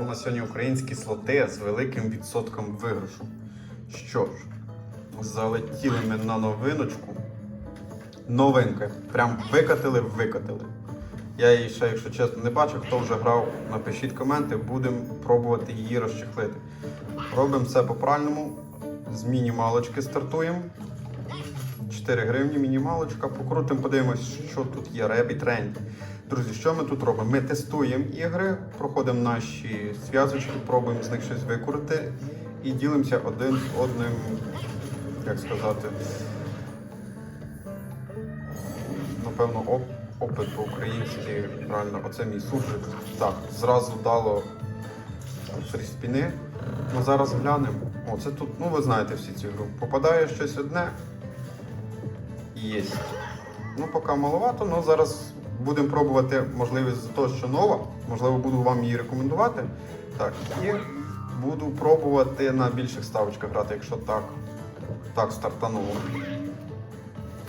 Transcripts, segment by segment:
Шукав на сьогодні українські слоти з великим відсотком виграшу. Що ж, залетіли ми на новиночку. Новинка. Прям викатили, викатили. Я її ще, якщо чесно, не бачив. Хто вже грав, напишіть коменти, будемо пробувати її розчехлити. Робимо все по правильному. З мінімалочки стартуємо. 4 гривні мінімалочка. Покрутимо, подивимось, що тут є. Rabbit Rank. Друзі, що ми тут робимо? Ми тестуємо ігри, проходимо наші зв'язочки, пробуємо з них щось викрути і ділимося один з одним, як сказати, напевно, оп, опит по-українськи. Правильно, оце мій суржик. Так, зразу дало три спіни. Ми зараз глянемо. О, це тут, ну ви знаєте всі цю гру. Попадає щось одне. Єсть. Ну, поки маловато, але зараз будемо пробувати можливість з того, що нова. Можливо, буду вам її рекомендувати. Так, і буду пробувати на більших ставочках грати, якщо так, так стартануло.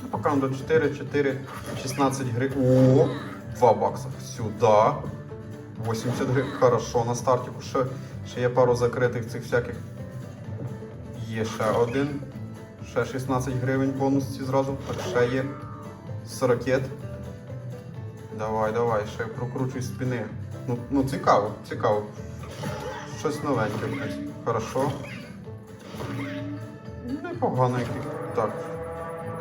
Ну, Поки до 4, 4, 16 гривень. О, 2 бакса. Сюди. 80 гривень. Хорошо, на старті. Ще, ще є пару закритих цих всяких. Є ще один. Ще 16 гривень бонус ці зразу. Так, ще є 40. Давай, давай, ще прокручуй спини. Ну, ну цікаво, цікаво. Щось новеньке. Хорошо. Непогано який. Так.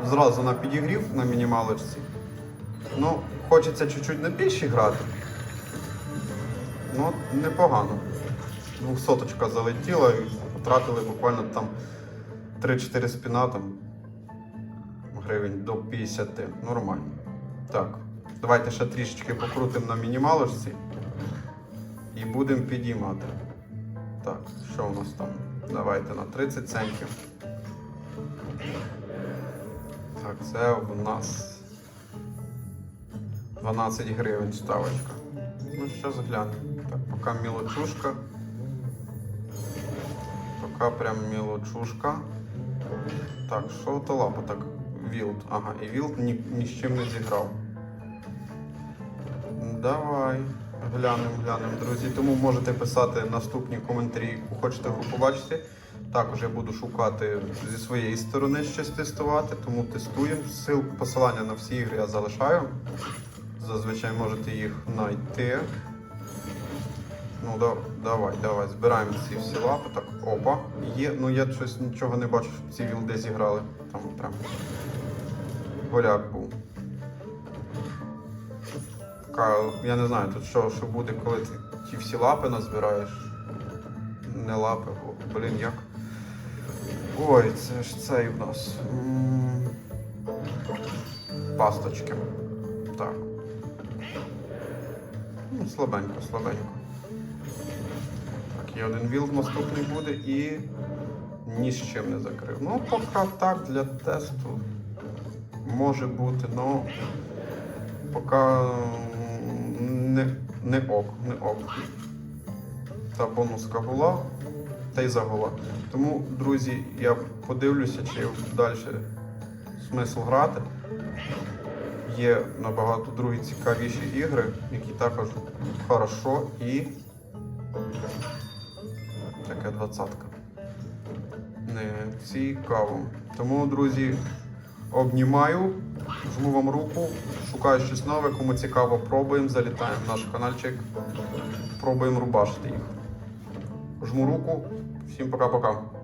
Зразу на підігрів на мінімалочці. Ну, хочеться чуть-чуть на більші грати. Ну, непогано. Двохсоточка залетіла і потратили буквально там 3-4 спіна там гривень до 50. Нормально. Так. Давайте ще трішечки покрутимо на мінімалочці і будемо підіймати. Так, що у нас там? Давайте на 30 центів. Так, це в нас 12 гривень ставочка. Ну, що заглянемо. Так, поки мілочушка. Поки прям мілочушка. Так, що то лапа так? Вілд. Ага, і Вілд ні, ні з чим не зіграв. Давай. Глянемо, глянемо, друзі. Тому можете писати наступні коментарі, яку хочете гру побачити. Також я буду шукати зі своєї сторони щось тестувати, тому тестуємо. Ссылку, посилання на всі ігри я залишаю. Зазвичай можете їх знайти. Ну, да, давай, давай, збираємо ці всі лапи. Так, опа. Є, ну я щось нічого не бачу, щоб ці вілди зіграли. Там прям голяк був. Така, я не знаю, тут що, що буде, коли ти ті всі лапи назбираєш. Не лапи, о, блін, як. Ой, це ж цей в нас. Пасточки. Так. Ну, слабенько, слабенько. Так, є один вілд наступний буде і ні з чим не закрив. Ну, поки так для тесту може бути, ну поки не, не ок, не ок. Та бонуска була, та й загула. Тому, друзі, я подивлюся, чи далі смисл грати. Є набагато другі цікавіші ігри, які також хорошо і таке двадцятка. Не цікаво. Тому, друзі, обнімаю, жму вам руку, шукаю щось нове, кому цікаво, пробуємо, залітаємо в наш каналчик, пробуємо рубашити їх. Жму руку, всім пока-пока.